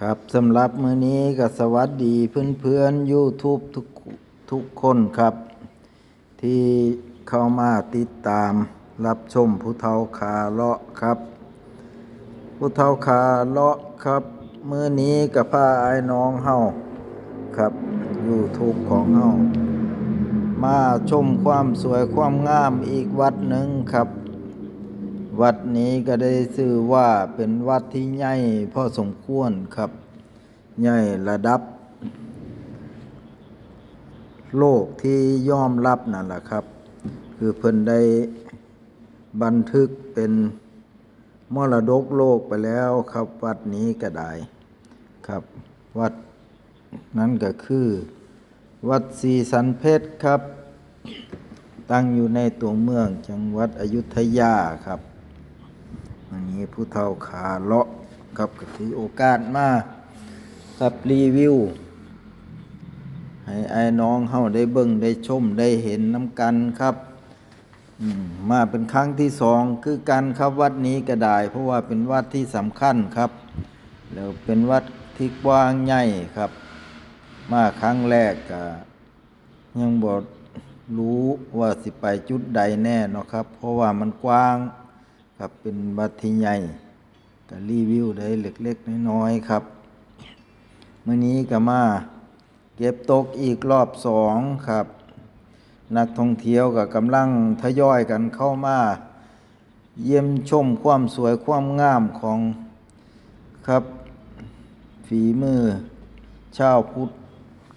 ครับสำหรับมื้อนี้ก็สวัสดีเพื่อนเพื่อนๆ YouTube ทุกทุกคนครับ ที่เข้ามาติดตามรับชมผู้เฒ่าขาเลาะครับ ผู้เฒ่าขาเลาะครับมื้อนี้กับพาไอ้น้องเฮาครับ YouTube ของเฮามาชมความสวยความงามอีกวัดหนึ่งครับ วัดนี้ก็ได้ชื่อว่าเป็นวัดที่ใหญ่พอสมควรครับ ใหญ่ระดับ โลกที่ยอมรับนั่นแหละครับ คือเพิ่นได้บันทึกเป็นมรดกโลกไปแล้วครับ วัดนี้ก็ได้ครับ วัดนั้นก็คือ วัดศรีสันเพชรครับ ตั้งอยู่ในตัวเมืองจังหวัดอยุธยาครับ อันนี้ผู้เฒ่าขาเลาะครับก็ถือโอกาสมากับรีวิว ให้ไอ้น้องเฮาได้เบิ่งได้ชมได้เห็นน้ำกันครับมาเป็นครั้งที่สองคือกันครับวัดนี้ก็ได้เพราะว่าเป็นวัดที่สำคัญครับ แล้วเป็นวัดที่กว้างใหญ่ครับ มาครั้งแรกก็ยังบ่รู้ว่าสิไปจุดใดแน่เนาะครับ เพราะว่ามันกว้าง ครับเป็นวัดที่ใหญ่ก็รีวิวได้เล็กๆน้อยๆครับเมื่อนี้ก็มาเก็บตกอีกรอบสองครับ นักท่องเที่ยวก็กำลังทยอยกันเข้ามา เยี่ยมชมความสวยความงามของครับ ฝีมือชาวพุทธ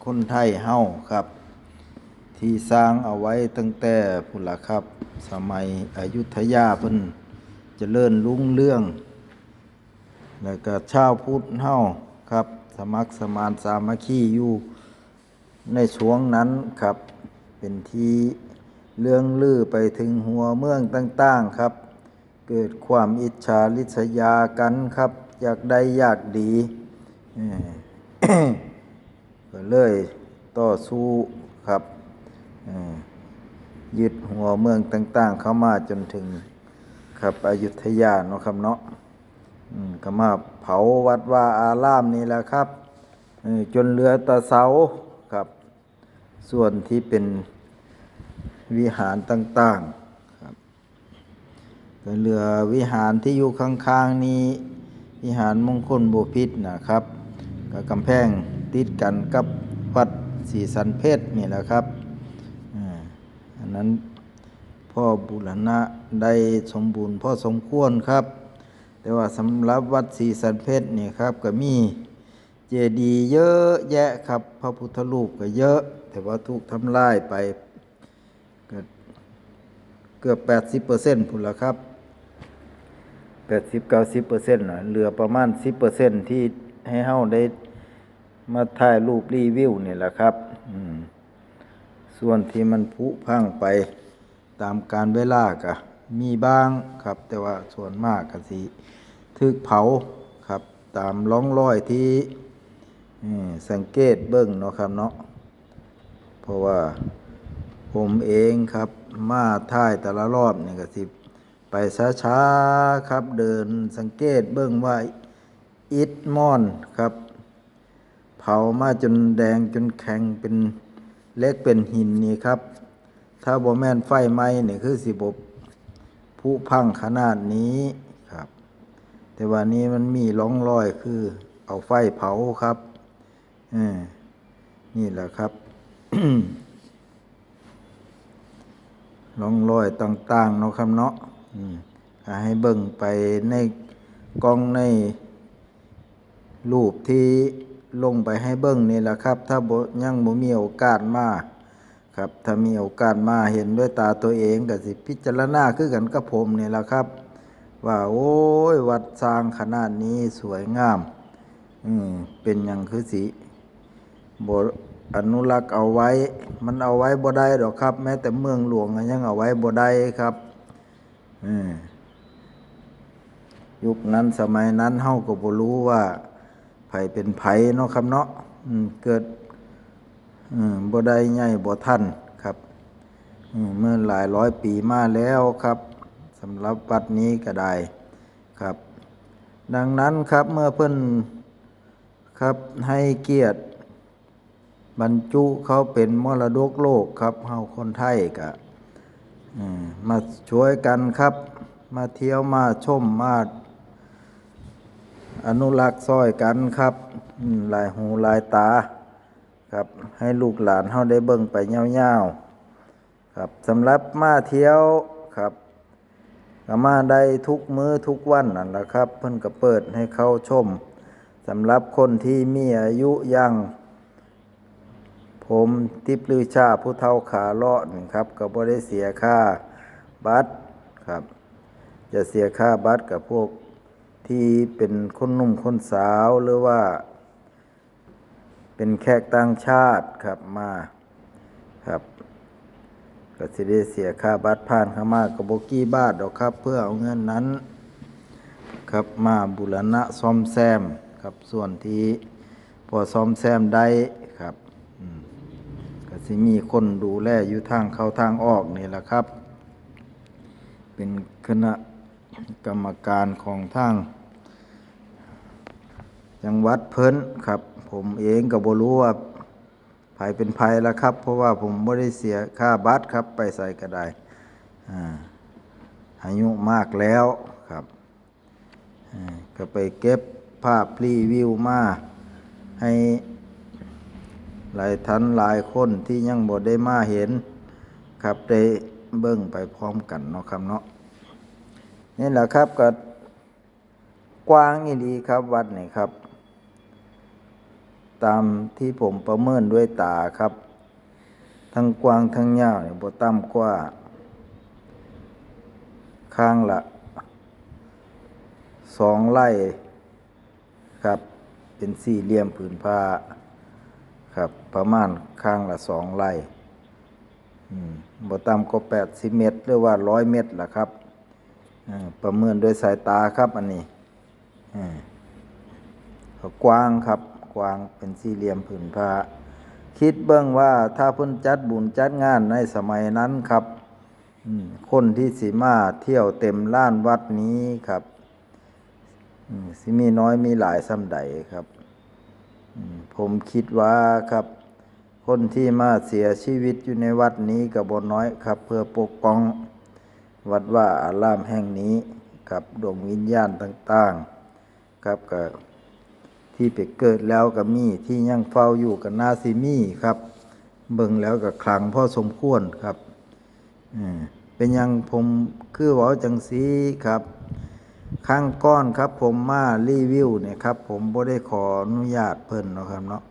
คนไทยเฮาครับ ที่สร้างเอาไว้ตั้งแต่พุ่นละครับ สมัยอยุธยาเพิ่น เจริญรุ่งเรื่อง แล้วก็ชาวพุทธเฮาครับ สมัครสมานสามัคคีอยู่ในช่วงนั้นครับ เป็นที่เรื่องลือไปถึงหัวเมืองต่าง ๆครับ เกิดความอิจฉาริษยากันครับ อยากได้อยากดีเอ่อก็เลยต่อสู้ครับยึดหัวเมืองต่าง ๆ เข้ามาจนถึง ครับอยุธยาเนาะครับเนาะอืมก็มาเผาวัดว่าอารามนี่แหละครับจนเหลือตะเสาครับ ส่วนที่เป็นวิหารต่างๆครับก็เหลือวิหารที่อยู่ข้างๆนี้ วิหารมงคลบุพิษนะครับกับกำแพงติดกันกับวัดศรีสันเพชรนี่แหละครับอันนั้น พ่อบุรณะได้สมบูรณ์พ่อสมควรครับ แต่ว่าสำหรับวัดศรีสันเพชรนี่ยครับก็มีเจดีย์เยอะแยะครับ พระพุทธรูปก็เยอะ แต่ว่าถูกทำลายไปเกือบแปดสิบเปอร์เซ็นต์พุ่นละครับแปดสิบเก้าสิบเปอร์เซ็นต์นะเหลือประมาณสิบเปอร์เซ็นต์ที่ให้เฮาได้มาถ่ายรูปรีวิวนี่แหละครับ ส่วนที่มันผุพังไป ตามการเวลากะมีบ้างครับ แต่ว่าส่วนมากก็สิถึกเผาครับ ตามร่องรอยที่สังเกตเบิ่งเนาะครับเนาะเพราะว่าผมเองครับมาถ่ายแต่ละรอบนี่ก็สิไปช้าๆครับเดินสังเกตเบื้องว่าอิฐมอนครับ เผามาจนแดงจนแข็งเป็นเล็กเป็นหินนี่ครับ ถ้าบ่แม่นไฟไหม้นี่คือสิบบผู้พังขนาดนี้ครับ แต่ว่านี้มันมีร่องรอยคือเอาไฟเผาครับอนี่แหละครับร่องรอยต่างๆเนาะครับเนาะให้เบิ่งไปในกล้องในรูปที่ลงไปให้เบิ่งนี่แหละครับ ถ้าบ่ยังบ่มีโอกาสมา ครับ ถ้ามีโอกาสมาเห็นด้วยตาตัวเองก็สิพิจารณาคือกันกับผมนี่แหละครับ ว่าโอ้ยวัดสร้างขนาดนี้สวยงาม อืมเป็นหยังคือสิบอนุรักษ์เอาไว้ มันเอาไว้บ่ได้ดอกครับ แม้แต่เมืองหลวงก็ยังเอาไว้บ่ได้ครับอืมยุคนั้นสมัยนั้นเฮาก็บ่รู้ว่าไผเป็นไผเนาะครับเนาะอืมเกิด บ่ได้ใหญ่บ่ทันครับเมื่อหลายร้อยปีมาแล้วครับสำหรับวัดนี้ก็ได้ครับ ดังนั้นครับเมื่อเพิ่นครับให้เกียรติบรรจุเขาเป็นมรดกโลกครับเฮาคนไทยกะมาช่วยกันครับ มาเที่ยวมาชมมาอนุรักษ์ซอยกันครับ หลายหูหลายตา ครับ ให้ลูกหลานเฮาได้เบิ่งไปยาวๆครับสำหรับมาเที่ยวครับก็มาได้ทุกมื้อทุกวันนั่นแหละครับ เพิ่นก็เปิดให้เข้าชมสำหรับคนที่มีอายุยังผมทิพลือชาผู้เฒ่าขาเลาะนี่ครับก็บ่ได้เสียค่าบัตรครับ จะเสียค่าบัตรกับพวกที่เป็นคนหนุ่มคนสาวหรือว่า เป็นแขกต่างชาติครับมาครับก็สิได้เสียค่าบัตรผ่านเข้ามากับโบกี้บาทดอกครับ เพื่อเอาเงินนั้น ครับมาบุรณะซ่อมแซมครับส่วนที่พอซ่อมแซมได้ครับก็สิมีคนดูแลอยู่ทางเข้าทางออกนี่แหละครับ เป็นคณะกรรมการของทาง จังหวัดเพิ่นครับ ผมเองก็บ่รู้ว่าภายเป็นภัยแล้วครับ เพราะว่าผมไม่ได้เสียค่าบัตรครับ ไปใส่ก็ได้อายุมากแล้วครับก็ไปเก็บภาพรีวิวมาให้หลายท่านหลายคนที่ยังบ่ได้มาเห็น ครับได้เบิ่งไปพร้อมกันเนาะครับเนาะนี่แหละครับก็กว้างอีดีครับวัดนี่ครับ ตามที่ผมประเมินด้วยตาครับ ทั้งกว้างทั้งยาวเนี่ยบ่ต่ำกว่า ข้างละสองไร่ครับ เป็นสี่เหลี่ยมผืนผ้าครับ ประมาณข้างละสองไร่บ่ต่ำก็แปดสิเมตร หรือว่าร้อยเมตรล่ะครับประเมินด้วยสายตาครับอันนี้กว้างครับ กว้างเป็นสี่เหลี่ยมผืนผ้าคิดเบื้องว่าถ้าเพิ่นจัดบุญจัดงานในสมัยนั้นครับคนที่สีมาเที่ยวเต็มล้านวัดนี้ครับมสิมีน้อยมีหลายซ้ำใดครับ ผมคิดว่าครับ คนที่มาเสียชีวิตอยู่ในวัดนี้กับบนน้อยครับ เพื่อปกป้องวัดว่าอารามแห่งนี้กับดวงวิญญาณต่าง ๆ ครับก็ ที่ไปเกิดแล้วก็มีที่ยังเฝ้าอยู่กับนาซิมีครับ เบิ่งแล้วก็คลังพ่อสมควรครับเป็นยังผมคือว่าจังสีครับ ข้างก้อนครับ ผมมารีวิวเนี่ยครับ ผมบ่ได้ขออนุญาตเพิ่นเนาะครับเนาะ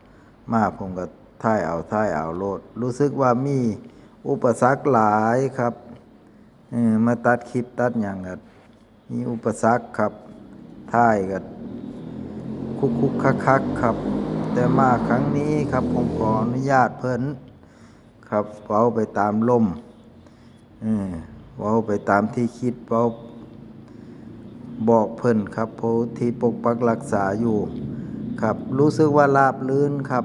มาผมก็ท่ายเอาท่ายเอาโลด รู้สึกว่ามีอุปสรรคหลายครับเออมาตัดคลิปตัดอย่างก็มีอุปสรรคครับท่ายก็ คุกคุกคักคักครับ แต่มาครั้งนี้ครับผมขออนุญาตเพิ่นครับเว้าไปตามลมเออเว้าไปตามที่คิดเว้าบอกเพิ่นครับผู้ที่ปกปักรักษาอยู่ ครับ รู้สึกว่าราบลื่นครับ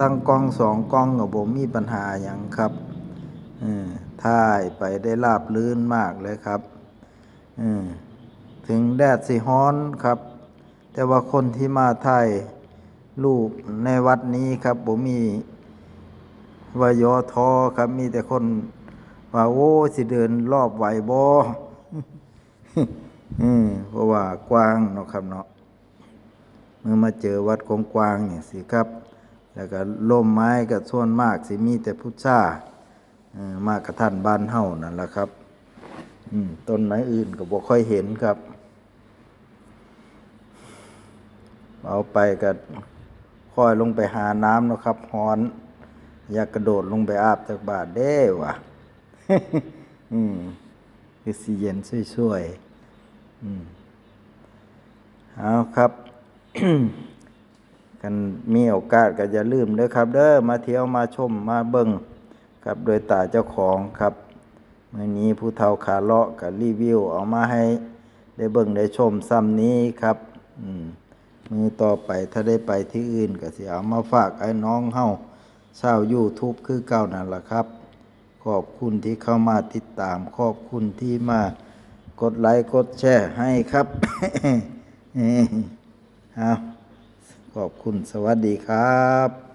ตั้งกล้องสองกล้องกับผมมีปัญหาอย่างครับออถ่ายไปได้ราบลื่นมากเลยครับถึงแดดสิฮ้อนครับ แต่ว่าคนที่มาถ่ายรูปในวัดนี้ครับผมมีวายอทอครับมีแต่คนว่าโอ้สิเดินรอบไหวบ่อืมเพราะว่ากว้างเนาะครับเนาะเมื่อมาเจอวัดกกว้างๆเนี่ยสิครับ แล้วก็ล่มไม้ก็ส่วนมากสิมีแต่พุทธาอมากกระท่านบ้านเฮานั่นแหละครับ อืมต้นไม้อื่นก็บ่ค่อยเห็นครับ เอาไปก็ค่อยลงไปหาน้ำนะครับฮ้อน อยากกระโดดลงไปอาบจากบาทเด้วะอืมคือสีเย็นช่วยๆอืมเอาครับกันมีโอกาสก็อย่าลืมเด้อครับ เด้อมาเที่ยวมาชมมาเบิ่งครับโดยตาเจ้าของครับมื่อนี้ผู้เฒ่าขาเลาะกับรีวิว เอามาให้ได้เบิ่งได้ชมซ้ำนี้ครับ อืม มือต่อไปถ้าได้ไปที่อื่นก็สิเอามาฝากไอ้น้องเฮาชาว YouTube คือเก่านั่นแหละครับ ขอบคุณที่เข้ามาติดตาม ขอบคุณที่มากดไลค์กดแชร์ให้ครับเอาขอบคุณสวัสดีครับ